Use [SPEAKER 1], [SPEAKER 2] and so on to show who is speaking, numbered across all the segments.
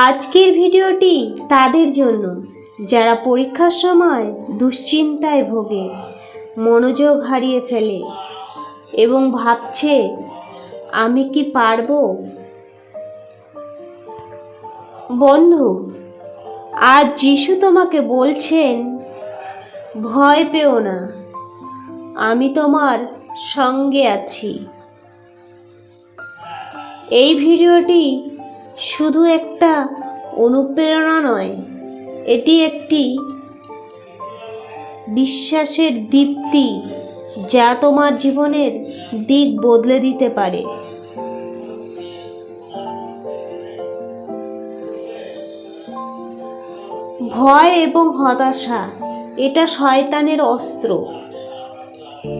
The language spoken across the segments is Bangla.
[SPEAKER 1] আজকের ভিডিওটি তাদের জন্য। যারা পরীক্ষার সময় দুশ্চিন্তায় ভোগে, মনোযোগ হারিয়ে ফেলে এবং ভাবছে, আমি কি পারব? বন্ধু, আজ যিশু তোমাকে বলছেন, ভয় পেও না, আমি তোমার সঙ্গে আছি। এই ভিডিওটি শুধু একটা অনুপ্রেরণা নয়, এটি একটি বিশ্বাসের দীপ্তি যা তোমার জীবনের দিক বদলে দিতে পারে। ভয় এবং হতাশা, এটা শয়তানের অস্ত্র।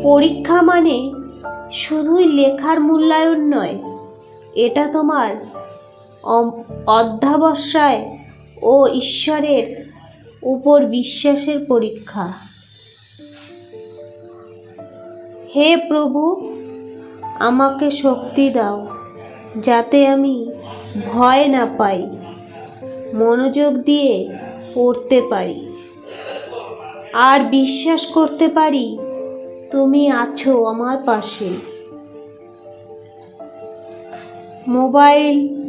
[SPEAKER 1] পরীক্ষা মানে শুধুই লেখার মূল্যায়ন নয়, এটা তোমার অধ্যাবসায় ও ঈশ্বরের উপর বিশ্বাসের পরীক্ষা। হে প্রভু, আমাকে শক্তি দাও, যাতে আমি ভয় না পাই, মনোযোগ দিয়ে পড়তে পারি। আর বিশ্বাস করতে পারি, তুমি আছো আমার পাশে। মোবাইল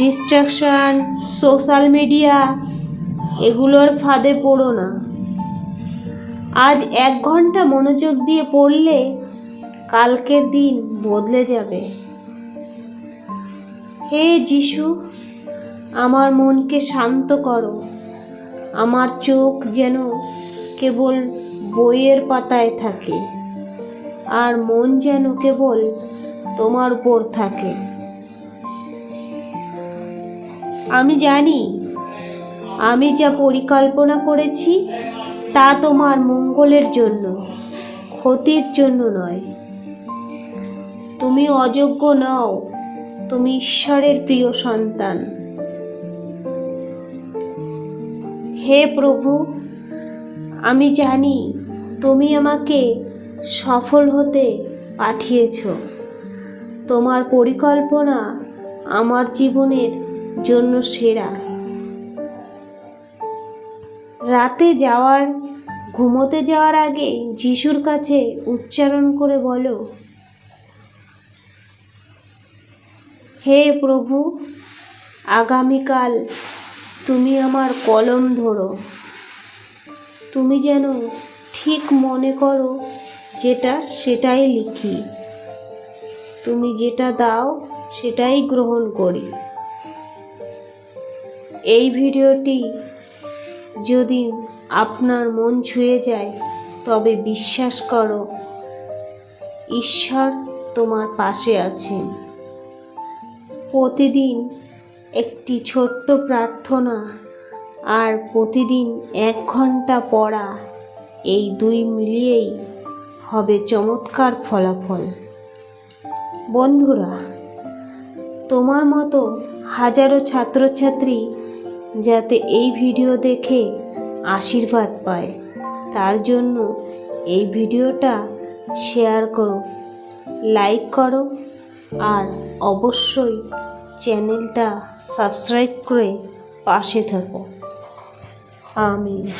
[SPEAKER 1] ডিস্ট্রাকশান সোশ্যাল মিডিয়া এগুলোর ফাঁদে পড়ো না। আজ এক ঘণ্টা মনোযোগ দিয়ে পড়লে কালকের দিন বদলে যাবে। হে যিশু, আমার মনকে শান্ত করো। আমার চোখ যেন কেবল বইয়ের পাতায় থাকে, আর মন যেন কেবল তোমার উপর থাকে। আমি জানি। আমি যা পরিকল্পনা করেছি তা তোমার মঙ্গলের জন্য, ক্ষতির জন্য নয়। তুমি অযোগ্য নও, তুমি ঈশ্বরের প্রিয় সন্তান। হে প্রভু, আমি জানি তুমি আমাকে সফল হতে পাঠিয়েছ। তোমার পরিকল্পনা আমার জীবনের জন্য সেরা। রাতে যাওয়ার, ঘুমোতে যাওয়ার আগে যিশুর কাছে উচ্চারণ করে বলো, হে প্রভু, আগামীকাল তুমি আমার কলম ধরো। তুমি যেন ঠিক মনে করো যেটা সেটাই লিখি। তুমি যেটা দাও সেটাই গ্রহণ করি। এই ভিডিওটি যদি আপনার মন ছুঁয়ে যায়, তবে বিশ্বাস করো, ঈশ্বর তোমার পাশে আছেন। প্রতিদিন একটি ছোট্ট প্রার্থনা আর প্রতিদিন এক ঘণ্টা পড়া, এই দুই মিলিয়েই হবে চমৎকার ফলাফল। বন্ধুরা, তোমার মতো হাজারো ছাত্রছাত্রী যাতে এই ভিডিও দেখে আশীর্বাদ পায়। তার জন্য এই ভিডিওটা শেয়ার করো, লাইক করো, আর অবশ্যই চ্যানেলটা সাবস্ক্রাইব করে পাশে থাকো। আমিন।